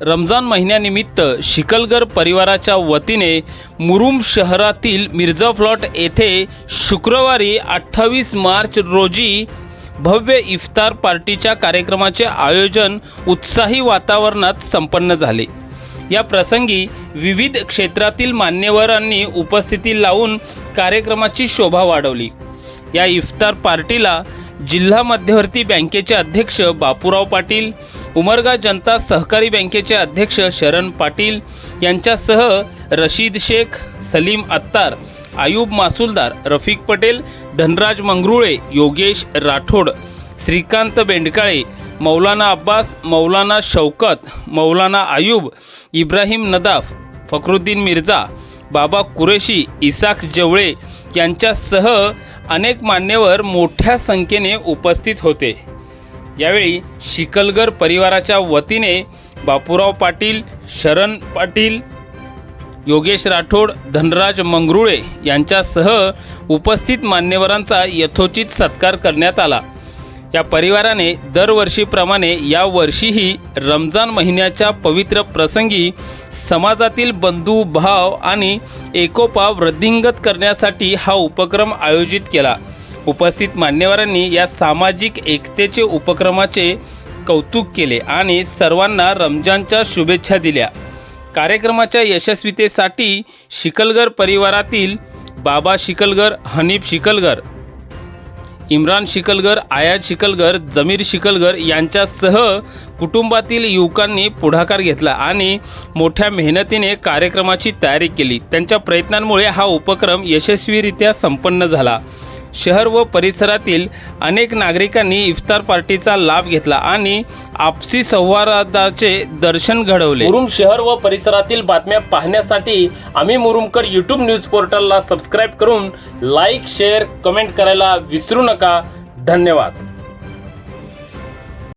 रमजान महिन्यानिमित्त शिकलगर परिवाराच्या वतीने मुरुम शहरातील मिर्झा फ्लॉट येथे शुक्रवारी अठ्ठावीस मार्च रोजी भव्य इफ्तार पार्टीच्या कार्यक्रमाचे आयोजन उत्साही वातावरणात संपन्न झाले. या प्रसंगी विविध क्षेत्रातील मान्यवरांनी उपस्थिती लावून कार्यक्रमाची शोभा वाढवली. या इफ्तार पार्टीला जिल्हा मध्यवर्ती बँकेचे अध्यक्ष बापूराव पाटील उमरगा जनता सहकारी बँकेचे अध्यक्ष शरण पाटील यांच्यासह रशीद शेख सलीम अत्तार आयूब मासुलदार रफिक पटेल धनराज मंगरुळे योगेश राठोड श्रीकांत बेंडकाळे मौलाना अब्बास मौलाना शौकत मौलाना आयूब इब्राहिम नदाफ फखरुद्दीन मिर्झा बाबा कुरेशी इसाक जवळे यांच्यासह अनेक मान्यवर मोठ्या संख्येने उपस्थित होते. यावेळी शिकलगर परिवाराच्या वतीने बापूराव पाटील शरण पाटील योगेश राठोड धनराज मंगरुळे यांच्यासह उपस्थित मान्यवरांचा यथोचित सत्कार करण्यात आला. या परिवाराने दरवर्षीप्रमाणे या वर्षीही रमजान महिन्याच्या पवित्र प्रसंगी समाजातील बंधू भाव आणि एकोपा वृद्धिंगत करण्यासाठी हा उपक्रम आयोजित केला. उपस्थित मान्यवरांनी या सामाजिक एकतेचे उपक्रमाचे कौतुक केले आणि सर्वांना रमजानच्या शुभेच्छा दिल्या. कार्यक्रमाच्या यशस्वीतेसाठी शिकलगर परिवारातील बाबा शिकलगर हनीफ शिकलगर इम्रान शिकलगर आयात शिकलगर जमीर शिकलगर यांच्यासह कुटुंबातील युवकांनी पुढाकार घेतला आणि मोठ्या मेहनतीने कार्यक्रमाची तयारी केली. त्यांच्या प्रयत्नांमुळे हा उपक्रम यशस्वीरित्या संपन्न झाला. शहर व परिसरातील अनेक नागरिकांनी इफ्तार पार्टीचा लाभ घेतला आणि आपसी संवादाचे दर्शन घडवले. मुरुम शहर व परिसरातील बातम्या पाहण्यासाठी आम्ही मुरुमकर यूट्यूब न्यूज पोर्टलला सबस्क्राईब करून लाईक शेअर कमेंट करायला विसरू नका. धन्यवाद.